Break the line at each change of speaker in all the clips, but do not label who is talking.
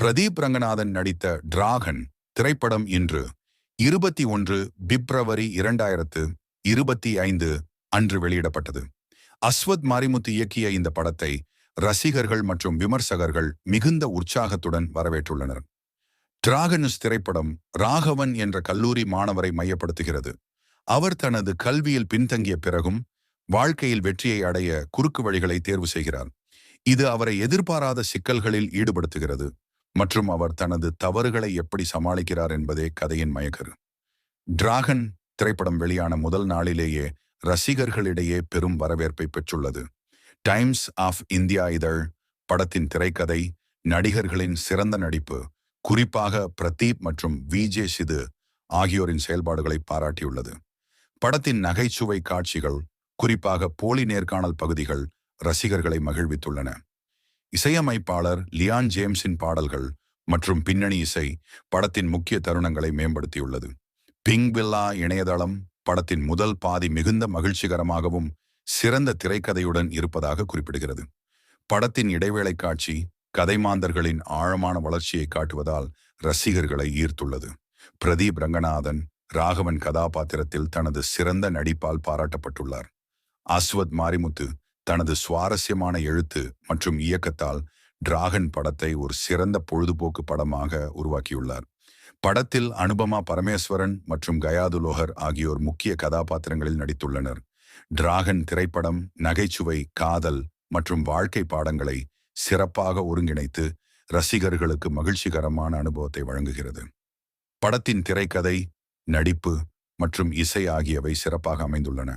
பிரதீப் ரங்கநாதன் நடித்த டிராகன் திரைப்படம் இன்று இருபத்தி ஒன்று பிப்ரவரி இரண்டாயிரத்து இருபத்தி ஐந்து அன்று வெளியிடப்பட்டது. அஸ்வத் மாரிமுத்து இயக்கிய இந்த படத்தை ரசிகர்கள் மற்றும் விமர்சகர்கள் மிகுந்த உற்சாகத்துடன் வரவேற்றுள்ளனர். டிராகனஸ் திரைப்படம் ராகவன் என்ற கல்லூரி மாணவரை மையப்படுத்துகிறது. அவர் தனது கல்வியில் பின்தங்கிய பிறகும் வாழ்க்கையில் வெற்றியை அடைய குறுக்கு வழிகளை தேர்வு செய்கிறார். இது அவரை எதிர்பாராத சிக்கல்களில் ஈடுபடுத்துகிறது. மற்றும் அவர் தனது தவறுகளை எப்படி சமாளிக்கிறார் என்பதே கதையின் மயக்கரு. டிராகன் திரைப்படம் வெளியான முதல் நாளிலேயே ரசிகர்களிடையே பெரும் வரவேற்பை பெற்றுள்ளது. டைம்ஸ் ஆஃப் இந்தியா இதழ் படத்தின் திரைக்கதை நடிகர்களின் சிறந்த நடிப்பு குறிப்பாக பிரதீப் மற்றும் விஜே சிது ஆகியோரின் செயல்பாடுகளை பாராட்டியுள்ளது. படத்தின் நகைச்சுவை காட்சிகள் குறிப்பாக போலி நேர்காணல் பகுதிகள் ரசிகர்களை மகிழ்வித்துள்ளன. இசையமைப்பாளர் லியான் ஜேம்ஸின் பாடல்கள் மற்றும் பின்னணி இசை படத்தின் முக்கிய தருணங்களை மேம்படுத்தியுள்ளது. பிங் வில்லா இணையதளம் படத்தின் முதல் பாதி மிகுந்த மகிழ்ச்சிகரமாகவும் சிறந்த திரைக்கதையுடன் இருப்பதாக குறிப்பிடுகிறது. படத்தின் இடைவேளை காட்சி கதைமாந்தர்களின் ஆழமான வளர்ச்சியை காட்டுவதால் ரசிகர்களை ஈர்த்துள்ளது. பிரதீப் ரங்கநாதன் ராகவன் கதாபாத்திரத்தில் தனது சிறந்த நடிப்பால் பாராட்டப்பட்டுள்ளார். அஸ்வத் மாரிமுத்து தனது சுவாரஸ்யமான எழுத்து மற்றும் இயக்கத்தால் டிராகன் படத்தை ஒரு சிறந்த பொழுதுபோக்கு படமாக உருவாக்கியுள்ளார். படத்தில் அனுபமா பரமேஸ்வரன் மற்றும் கயாதுலோகர் ஆகியோர் முக்கிய கதாபாத்திரங்களில் நடித்துள்ளனர். டிராகன் திரைப்படம் நகைச்சுவை காதல் மற்றும் வாழ்க்கை பாடங்களை சிறப்பாக ஒருங்கிணைத்து ரசிகர்களுக்கு மகிழ்ச்சிகரமான அனுபவத்தை வழங்குகிறது. படத்தின் திரைக்கதை நடிப்பு மற்றும் இசை ஆகியவை சிறப்பாக அமைந்துள்ளன.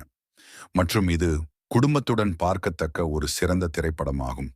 மற்றும் இது குடும்பத்துடன் பார்க்கத்தக்க ஒரு சிறந்த திரைப்படமாகும்.